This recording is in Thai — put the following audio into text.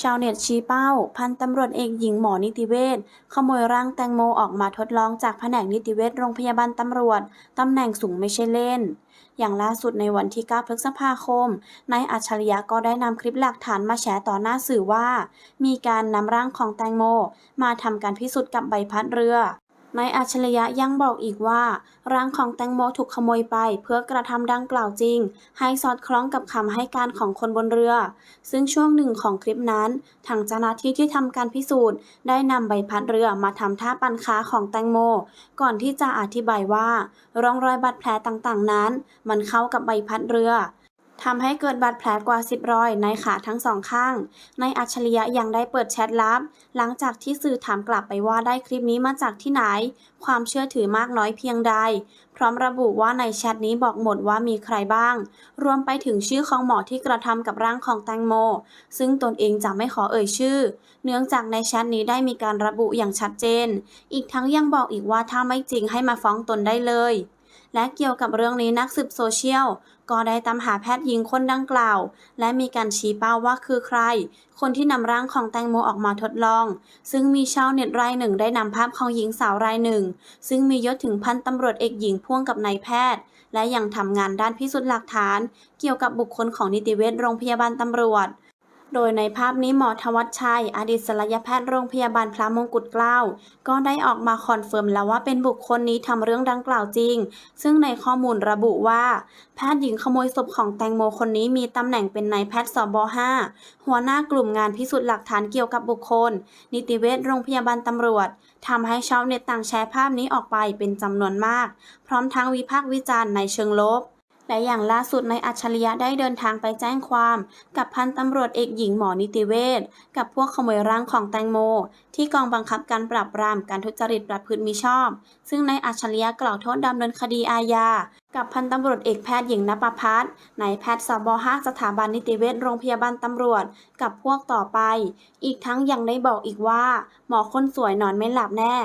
ชาวเน็ตชี้เป้า พันตำรวจเอกหญิงหมอนิติเวชขโมยร่างแตงโมออกมาทดลองจากแผนกนิติเวชโรงพยาบาลตำรวจ ตำแหน่งสูงไม่ใช่เล่น อย่างล่าสุดในวันที่ 9 พฤษภาคม นายอัจฉริยะก็ได้นำคลิปหลักฐานมาแฉต่อหน้าสื่อว่า มีการนำร่างของแตงโม มาทำการพิสูจน์กับใบพัดเรือ นายอัจฉริยะยังบอกอีกว่าร่างของแตงโมถูกขโมยไปเพื่อกระทำดังกล่าวจริง ให้สอดคล้องกับคำให้การของคนบนเรือ ซึ่งช่วงหนึ่งของคลิปนั้น ทางเจ้าหน้าที่ที่ทำการพิสูจน์ ได้นำใบพัดเรือมาทำท่าปันขาของแตงโม ก่อนที่จะอธิบายว่า ร่องรอยบาดแผลต่างๆนั้น มันเข้ากับใบพัดเรือ ทำให้เกิดบาดแผลกว่า 10 รอยในขาทั้งสองข้างนายอัจฉริยะยังได้เปิดแชทลับ หลังจากที่สื่อถามกลับไปว่าได้คลิปนี้มาจากที่ไหน ความเชื่อถือมากน้อยเพียงใด พร้อมระบุว่าในแชทนี้บอกหมดว่ามีใครบ้าง รวมไปถึงชื่อของหมอที่กระทำกับร่างของแตงโม ซึ่งตนเองจะไม่ขอเอ่ยชื่อ เนื่องจากในแชทนี้ได้มีการระบุอย่างชัดเจน อีกทั้งยังบอกอีกว่าถ้าไม่จริงให้มาฟ้องตนได้เลย และเกี่ยวกับเรื่องนี้นักสืบโซเชียล ก็ได้ตามหาแพทย์หญิงคนดังกล่าว และมีการชี้เป้าว่าคือใคร คนที่นำร่างของแตงโมออกมาทดลอง ซึ่งมีชาวเน็ตรายหนึ่งได้นำภาพของหญิงสาวรายหนึ่ง ซึ่งมียศถึงพันตำรวจเอกหญิงพ่วงกับนายแพทย์ และยังทำงานด้านพิสูจน์หลักฐาน เกี่ยวกับบุคคลของนิติเวชโรงพยาบาลตำรวจ โดยในภาพนี้หมอทวัชชัย อดีตศัลยแพทย์โรงพยาบาลพระมงกุฎเกล้า ก็ได้ออกมาคอนเฟิร์มแล้วว่าเป็นบุคคลนี้ทำเรื่องดังกล่าวจริง ซึ่งในข้อมูลระบุว่า แพทย์หญิงขโมยศพของแตงโมคนนี้มีตำแหน่งเป็นนายแพทย์สบ5หัวหน้ากลุ่มงานพิสูจน์หลักฐานเกี่ยวกับบุคคล นิติเวชโรงพยาบาลตำรวจทำให้ชาวเน็ตต่างแชร์ภาพนี้ออกไปเป็นจำนวนมาก พร้อมทั้งวิพากษ์วิจารณ์ในเชิงลบ และอย่างล่าสุดในอัจฉริยะได้เดินทางไปแจ้งความ กับพันตำรวจเอกหญิงหมอนิติเวชกับพวกขโมยร่างของแตงโม ที่กองบังคับการปราบปรามการทุจริตประพฤติมิชอบ ซึ่งในอัจฉริยะกล่าวโทษดำเนินคดีอาญากับพันตำรวจเอกแพทย์หญิงนภพัฒน์นายแพทย์สบ5สถาบันนิติเวชโรงพยาบาลตำรวจ กับพวกต่อไป อีกทั้งยังได้บอกอีกว่า หมอคนสวยนอนไม่หลับแน่